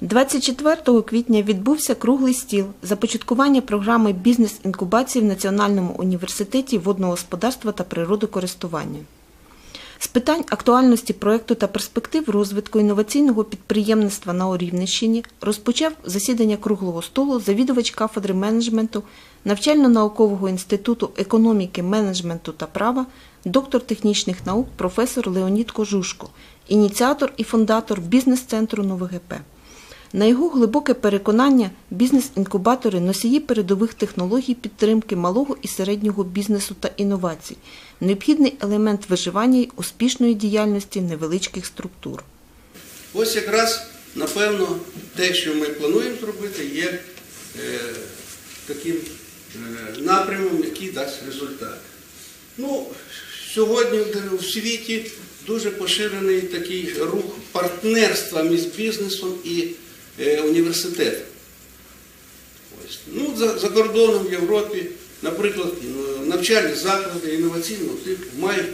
24 квітня відбувся круглий стіл започаткування програми бізнес-інкубації в Національному університеті водного господарства та природокористування. З питань актуальності проекту та перспектив розвитку інноваційного підприємництва на Орівнищині розпочав засідання круглого столу завідувач кафедри менеджменту навчально-наукового інституту економіки, менеджменту та права, доктор технічних наук, професор Леонід Кожушко, ініціатор і фундатор бізнес-центру НовГП. На його глибоке переконання, бізнес-інкубатори носії передових технологій підтримки малого і середнього бізнесу та інновацій, необхідний елемент виживання й успішної діяльності невеличких структур. Ось якраз, напевно, те, що ми плануємо зробити, є е, таким е, напрямом, який дасть результат. Ну, сьогодні в світі дуже поширений такий рух партнерства між бізнесом і е, університетом. Ось. Ну, за, за кордоном в Європі, наприклад, е, навчальні заклади інноваційного типу мають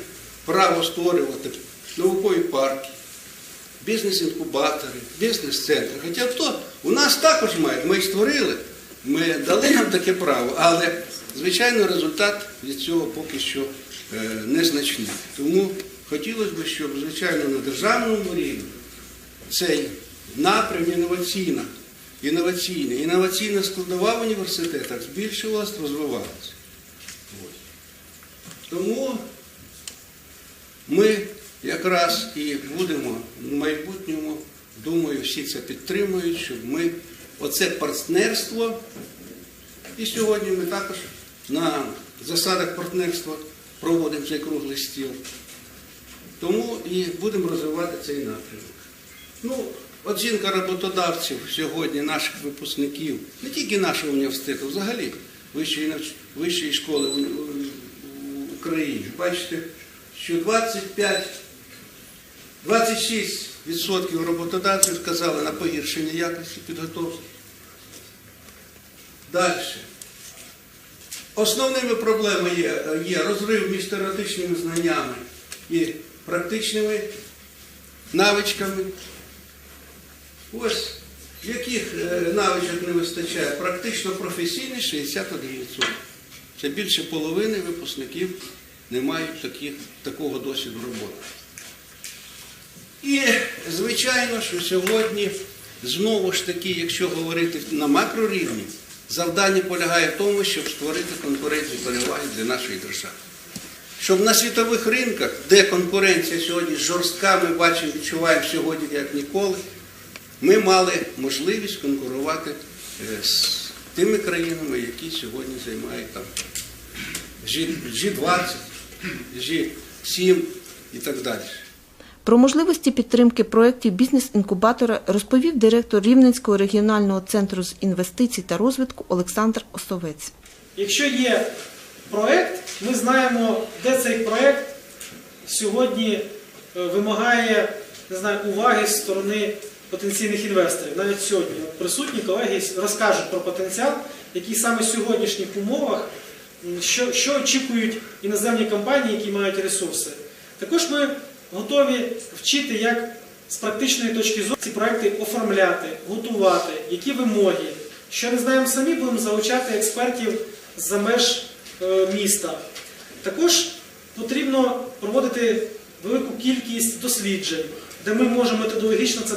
право створювати наукові парки, бізнес-інкубатори, бізнес-центри. Хоча то у нас також мають, ми їх створили, ми дали нам таке право, але, звичайно, результат від цього поки що е, незначний. Тому хотілося б, щоб, звичайно, на державному рівні цей напрям інноваційна, інноваційна, інноваційна складова в університетах збільшувалась, розвивалася. Ось. Тому ми якраз і будемо в майбутньому, думаю, всі це підтримують, щоб ми оце партнерство, і сьогодні ми також на засадах партнерства проводимо цей круглий стіл. Тому і будемо розвивати цей напрямок. Ну, оцінка роботодавців сьогодні, наших випускників, не тільки нашого університету, взагалі вищої, вищої школи в, Україні. Бачите, що 25, 26% роботодавців сказали на погіршення якості підготовки. Далі. Основними проблемами є, є розрив між теоретичними знаннями і практичними навичками. Ось яких е, навичок не вистачає? Практично професійний 61%. Це більше половини випускників не мають таких, такого досвіду роботи. І, звичайно, що сьогодні, знову ж таки, якщо говорити на макрорівні, завдання полягає в тому, щоб створити конкурентні переваги для нашої держави. Щоб на світових ринках, де конкуренція сьогодні жорстка, ми бачимо, відчуваємо сьогодні як ніколи, ми мали можливість конкурувати е, з тими країнами, які сьогодні займають там G20, G7 і так далі. Про можливості підтримки проєктів бізнес-інкубатора розповів директор Рівненського регіонального центру з інвестицій та розвитку Олександр Осовець. Якщо є проект, ми знаємо, де цей проект сьогодні е, вимагає не знаю, уваги з сторони потенційних інвесторів. Навіть сьогодні присутні колеги розкажуть про потенціал, який саме в сьогоднішніх умовах, що, що очікують іноземні компанії, які мають ресурси. Також ми готові вчити, як з практичної точки зору ці проекти оформляти, готувати, які вимоги. Що не знаємо самі, будемо залучати експертів за меж е, міста. Також потрібно проводити велику кількість досліджень, де ми можемо методологічно це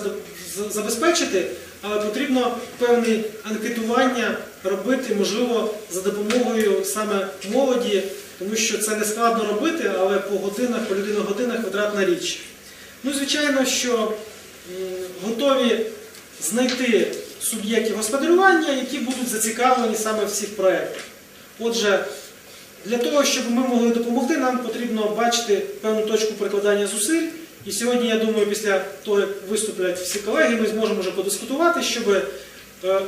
забезпечити, але потрібно певне анкетування робити, можливо, за допомогою саме молоді, тому що це не складно робити, але по годинах, по людинних годинах витратна річ. Ну, звичайно, що готові знайти суб'єктів господарювання, які будуть зацікавлені саме в цих проєктах. Отже, для того, щоб ми могли допомогти, нам потрібно бачити певну точку прикладання зусиль. І сьогодні, я думаю, після того, як виступлять всі колеги, ми зможемо вже подискутувати, щоб е,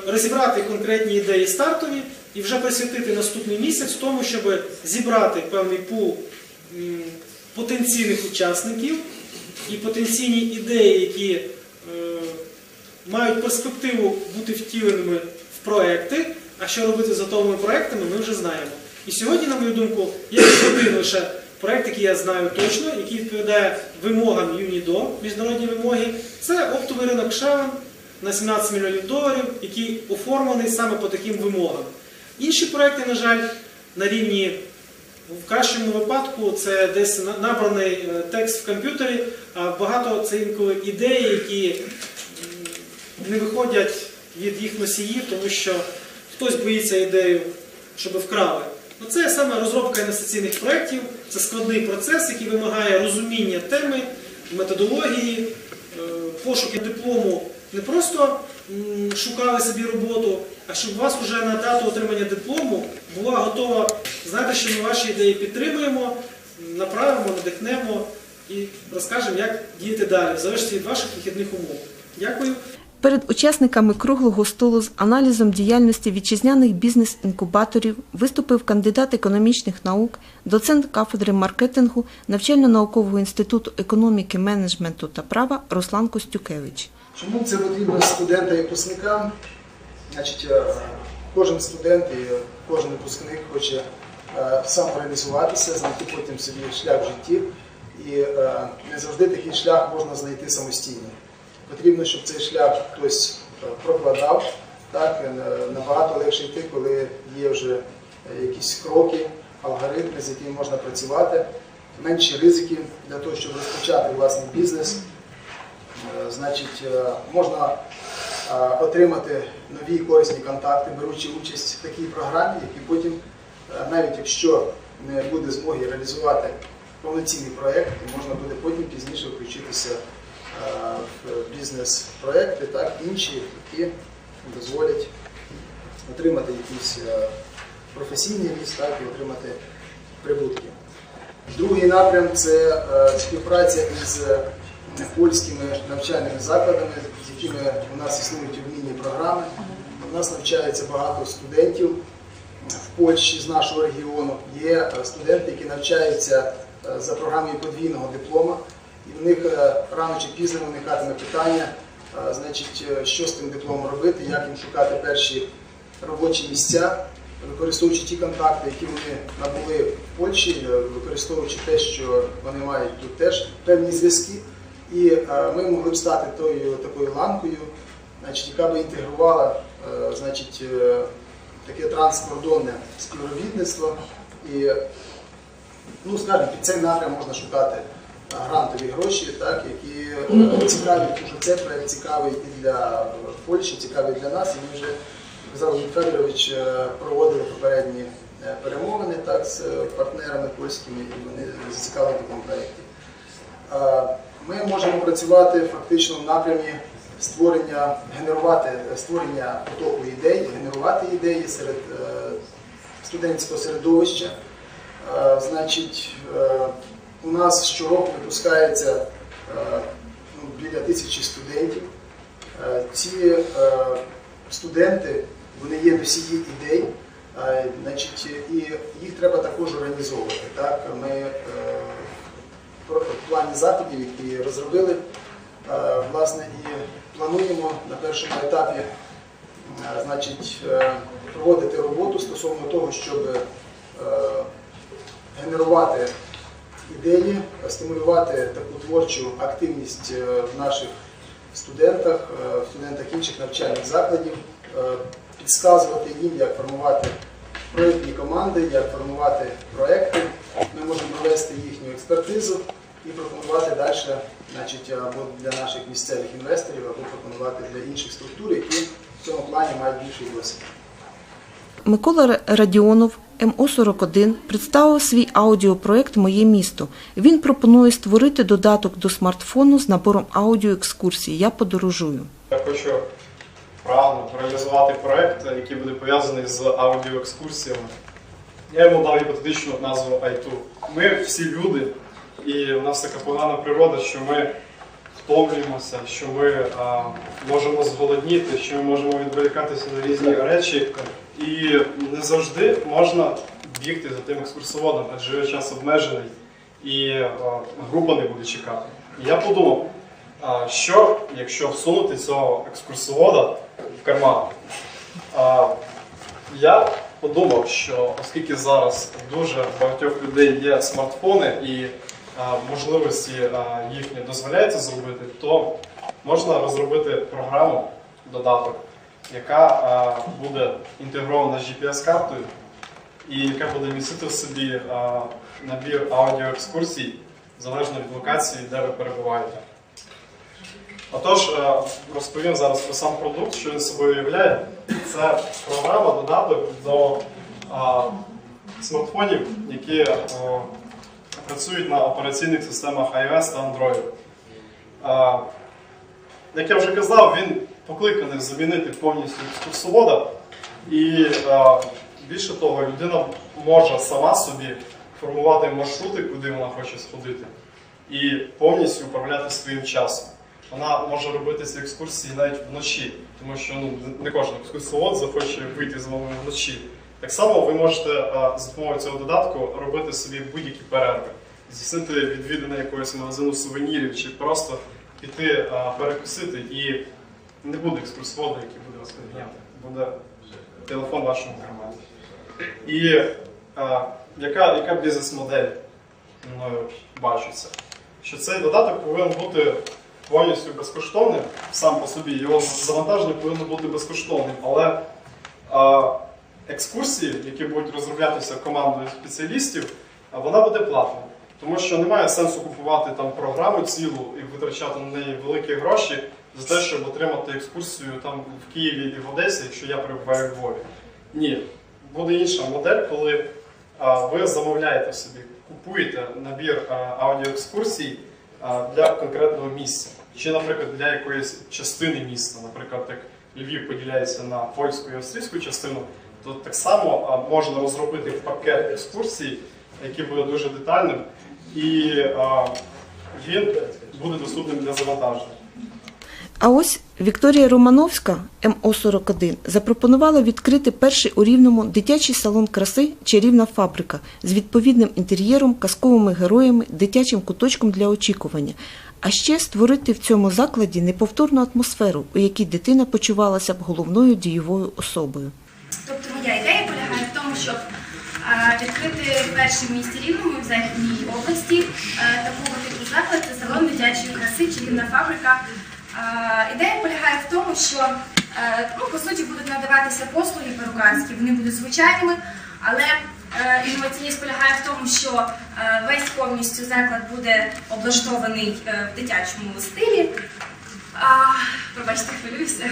розібрати конкретні ідеї стартові і вже присвятити наступний місяць тому, щоб зібрати певний пул потенційних учасників і потенційні ідеї, які е, мають перспективу бути втіленими в проекти. А що робити з готовими проектами, ми вже знаємо. І сьогодні, на мою думку, є один лише проект, який я знаю точно, який відповідає вимогам ЮНІДО, міжнародні вимоги. Це оптовий ринок Шевен, на 17 мільйонів доларів, який оформлений саме по таким вимогам. Інші проекти, на жаль, на рівні в кращому випадку це десь набраний е, текст в комп'ютері, а багато це інколи ідеї, які не виходять від їх носіїв, тому що хтось боїться ідею, щоб вкрали. Ну, це саме розробка інвестиційних проєктів, це складний процес, який вимагає розуміння теми, методології, е, пошуки диплому. Не просто шукали собі роботу, а щоб у вас вже на дату отримання диплому була готова, знаєте, що ми ваші ідеї підтримуємо, направимо, надихнемо і розкажемо, як діяти далі, в залежності від ваших вихідних умов. Дякую. Перед учасниками круглого столу з аналізом діяльності вітчизняних бізнес-інкубаторів виступив кандидат економічних наук, доцент кафедри маркетингу навчально-наукового інституту економіки, менеджменту та права Руслан Костюкевич. Чому це потрібно студентам і випускникам? Значить, е, кожен студент і кожен випускник хоче е, самореалізуватися, знайти потім собі шлях в житті. І е, не завжди такий шлях можна знайти самостійно. Потрібно, щоб цей шлях хтось е, прокладав. Так, Е, набагато легше йти, коли є вже е, якісь кроки, алгоритми, з якими можна працювати, менші ризики для того, щоб розпочати власний бізнес. Значить, можна отримати нові корисні контакти, беручи участь в такій програмі, які потім, навіть якщо не буде змоги реалізувати повноцінний проєкт, можна буде потім пізніше включитися бізнес-проекти, так, інші, які дозволять отримати якийсь е, професійний ріст так, і отримати прибутки. Другий напрям це е, співпраця із е, польськими навчальними закладами, з якими у нас існують обмінні програми. У нас навчається багато студентів в Польщі з нашого регіону. Є студенти, які навчаються за програмою подвійного диплома, і в них е, рано чи пізно виникатиме питання, е, значить, е, що з тим дипломом робити, як їм шукати перші робочі місця, використовуючи ті контакти, які вони набули в Польщі, використовуючи те, що вони мають тут теж певні зв'язки. І ми могли б стати тою такою ланкою, значить, яка би інтегрувала значить, таке транскордонне співробітництво. І, ну, скажімо, під цей напрям можна шукати грантові гроші, так, які е, цікаві, тому що цей проект цікавий і для Польщі, цікавий для нас. І ми вже Казав Федорович е, проводили попередні е, перемовини так, з партнерами польськими, і вони зацікавлені в такому проєкті. Ми можемо працювати фактично в напрямі створення, генерувати створення потоку ідей, генерувати ідеї серед студентського середовища. Значить, у нас щороку випускається е, ну, біля тисячі студентів. Е, Ці е, студенти вони є носії ідей, значить, і їх треба також організовувати. Так? Ми в плані заходів, які розробили, власне, і плануємо на першому етапі значить, проводити роботу стосовно того, щоб генерувати ідеї, стимулювати таку творчу активність е, в наших студентах, е, в студентах інших навчальних закладів, е, підказувати їм, як формувати проєктні команди, як формувати проекти. Ми можемо провести їхню експертизу і пропонувати далі значить, або для наших місцевих інвесторів, або пропонувати для інших структур, які в цьому плані мають більший досвід. Микола Радіонов, МО41, представив свій аудіопроект Моє місто. Він пропонує створити додаток до смартфону з набором аудіоекскурсій Я подорожую. Я хочу прагну реалізувати проект, який буде пов'язаний з аудіоекскурсіями. Я йому дав гіпотетичну назву iTour. Ми всі люди, і в нас така погана природа, що ми втомлюємося, що ми а, можемо зголодніти, що ми можемо відволікатися на різні речі. І не завжди можна бігти за тим екскурсоводом, адже час обмежений і група не буде чекати. І я подумав, що якщо всунути цього екскурсовода в карман? Я подумав, що оскільки зараз дуже багатьох людей є смартфони і можливості їхні дозволяється зробити, то можна розробити програму, додаток, яка буде інтегрована з GPS-картою і яка буде містити в собі набір аудіоекскурсій залежно від локації, де ви перебуваєте. Отож, розповім зараз про сам продукт, що він собою являє. Це програма, додаток до а, смартфонів, які е, працюють на операційних системах iOS та Android. А, як я вже казав, він покликаний замінити повністю екскурсовода. І е, більше того, людина може сама собі формувати маршрути, куди вона хоче сходити, і повністю управляти своїм часом. Вона може робити ці екскурсії навіть вночі, тому що ну, не кожен екскурсовод захоче вийти з вами вночі. Так само ви можете е, за допомогою цього додатку робити собі будь-які перерви, здійснити відвідини якогось магазину сувенірів чи просто піти е, перекусити і не буде екскурсовода, який буде вас відганяти. Буде телефон вашому кармані. І е, яка, яка бізнес-модель мною бачиться? Що цей додаток повинен бути повністю безкоштовним сам по собі, його завантаження повинно бути безкоштовним, але е, екскурсії, які будуть розроблятися командою спеціалістів, а вона буде платною. Тому що немає сенсу купувати там програму цілу і витрачати на неї великі гроші за те, щоб отримати екскурсію там в Києві і в Одесі, якщо я перебуваю в Львові. Ні, буде інша модель, коли а, ви замовляєте собі, купуєте набір аудіоекскурсій для конкретного місця. Чи, наприклад, для якоїсь частини міста, наприклад, як Львів поділяється на польську і австрійську частину, то так само можна розробити пакет екскурсій, який буде дуже детальним, і а, він буде доступним для завантаження. А ось Вікторія Романовська, МО41, запропонувала відкрити перший у Рівному дитячий салон краси Чарівна фабрика з відповідним інтер'єром, казковими героями, дитячим куточком для очікування. А ще створити в цьому закладі неповторну атмосферу, у якій дитина почувалася б головною дієвою особою. Тобто моя ідея полягає в тому, щоб відкрити перший в місті Рівному в Західній області е, такого типу заклад це салон дитячої краси чарівна фабрика. Ідея полягає в тому, що е, ну, по суті будуть надаватися послуги перукарські, вони будуть звичайними, але е, інноваційність полягає в тому, що е, весь повністю заклад буде облаштований в дитячому стилі. Пробачте, хвилююся.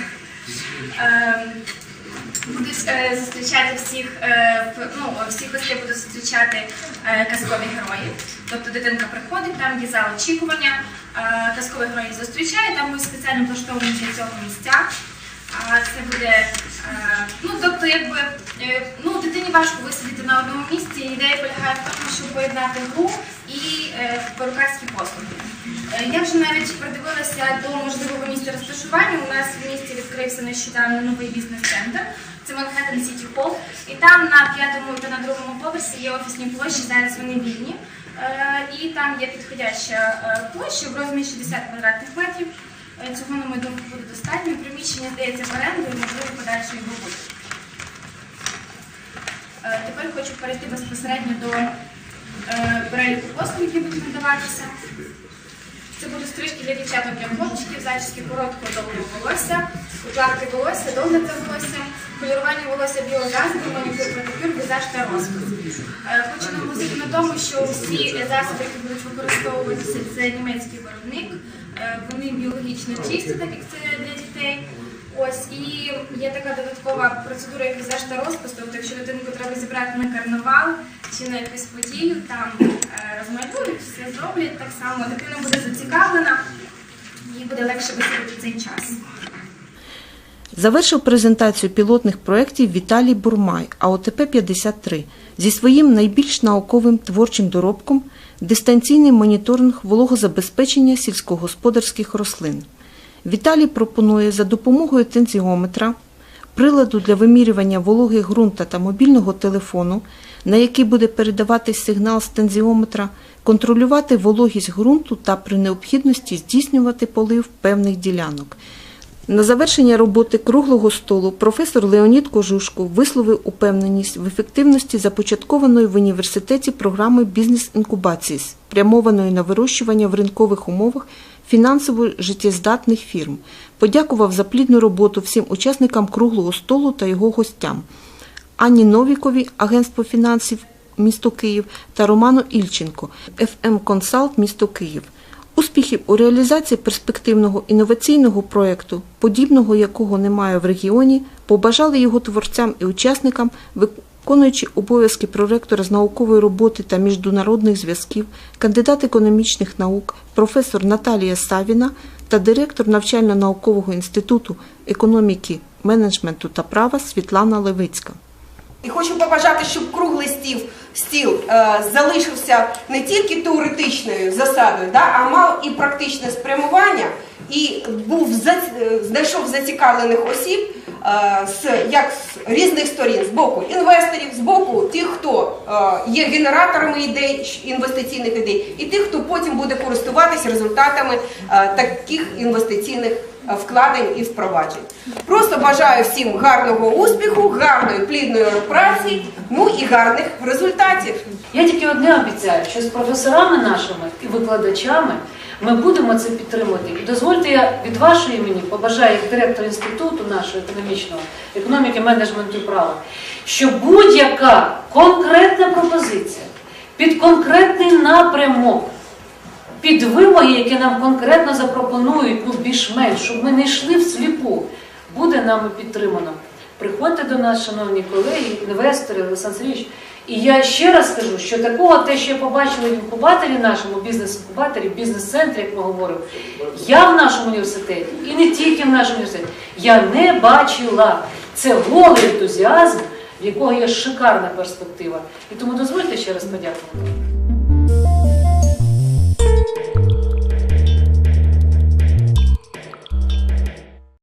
Будуть е, зустрічати всіх, е, ну, всіх гостей будуть зустрічати е, казкові герої. Тобто дитинка приходить, там є зал очікування, е, казковий герой її зустрічає, там будуть спеціально влаштовані для цього місця. А це буде, е, ну тобто, якби е, ну, дитині важко висидіти на одному місці. Ідея полягає в тому, щоб поєднати гру і е, перукарські послуги. Е, Я вже навіть придивилася до можливого місця розташування. У нас в місті відкрився нещодавно новий бізнес-центр. Це Манхеттен Сіті Холл. І там на п'ятому та на другому поверсі є офісні площі, зараз вони вільні. Е, І там є підходяща е, площа в розмірі 60 квадратних метрів. Цього, на мою думку, буде достатньо. Приміщення здається в оренду і можливо подальшої роботи. Тепер хочу перейти безпосередньо до переліку послуг, які будуть надаватися. Це будуть стрижки для дівчаток хлопчиків, зачіски короткого довгого волосся, укладки волосся, догляд за волоссям, полірування волосся біогазом, манікюр, педикюр, візаж та розпис. Е, Хочу наголосити на тому, що всі засоби, які будуть використовуватися, це німецький виробник. Е, Вони біологічно чисті, так як це для дітей. Ось і є така додаткова процедура, як візаж та розпис. Тобто, якщо дитинку треба зібрати на карнавал чи на якусь подію, там е, розмалюють, все зроблять так само. Дитина буде зацікавлена, їй буде легше висадити цей час. Завершив презентацію пілотних проєктів Віталій Бурмай, АОТП-53, зі своїм найбільш науковим творчим доробком дистанційний моніторинг вологозабезпечення сільськогосподарських рослин. Віталій пропонує за допомогою тензіометра, приладу для вимірювання вологи ґрунта та мобільного телефону, на який буде передаватись сигнал з тензіометра, контролювати вологість ґрунту та при необхідності здійснювати полив певних ділянок. На завершення роботи круглого столу професор Леонід Кожушко висловив упевненість в ефективності започаткованої в університеті програми бізнес-інкубації, спрямованої на вирощування в ринкових умовах фінансово життєздатних фірм. Подякував за плідну роботу всім учасникам круглого столу та його гостям. Анні Новікові, Агентство фінансів місто Київ та Роману Ільченко, FM Консалт місто Київ. Успіхів у реалізації перспективного інноваційного проєкту, подібного якого немає в регіоні, побажали його творцям і учасникам, виконуючи обов'язки проректора з наукової роботи та міжнародних зв'язків, кандидат економічних наук, професор Наталія Савіна та директор навчально-наукового інституту економіки, менеджменту та права Світлана Левицька. І хочу побажати, щоб круглий стіл, стіл е, залишився не тільки теоретичною засадою, да, а мав і практичне спрямування, і був знайшов зацікавлених осіб е, з як з різних сторін, з боку інвесторів, з боку тих, хто е, є генераторами ідей, інвестиційних ідей, і тих, хто потім буде користуватися результатами е, таких інвестиційних вкладень і впроваджень. Просто бажаю всім гарного успіху, гарної плідної праці, ну і гарних результатів. Я тільки одне обіцяю, що з професорами нашими і викладачами ми будемо це підтримувати. І дозвольте я від вашої імені побажаю як директор інституту нашого економічного, економіки, менеджменту і права, що будь-яка конкретна пропозиція під конкретний напрямок, під вимоги, які нам конкретно запропонують, ну більш-менш, щоб ми не йшли всліпу, буде нами підтримано. Приходьте до нас, шановні колеги, інвестори, Олександр Сергійович. І я ще раз скажу, що такого, те, що я побачила в інкубаторі нашому, бізнес-інкубаторі, бізнес-центрі, як ми говоримо, я в нашому університеті, і не тільки в нашому університеті, я не бачила. Це голий ентузіазм, в якого є шикарна перспектива. І тому дозвольте ще раз подякувати.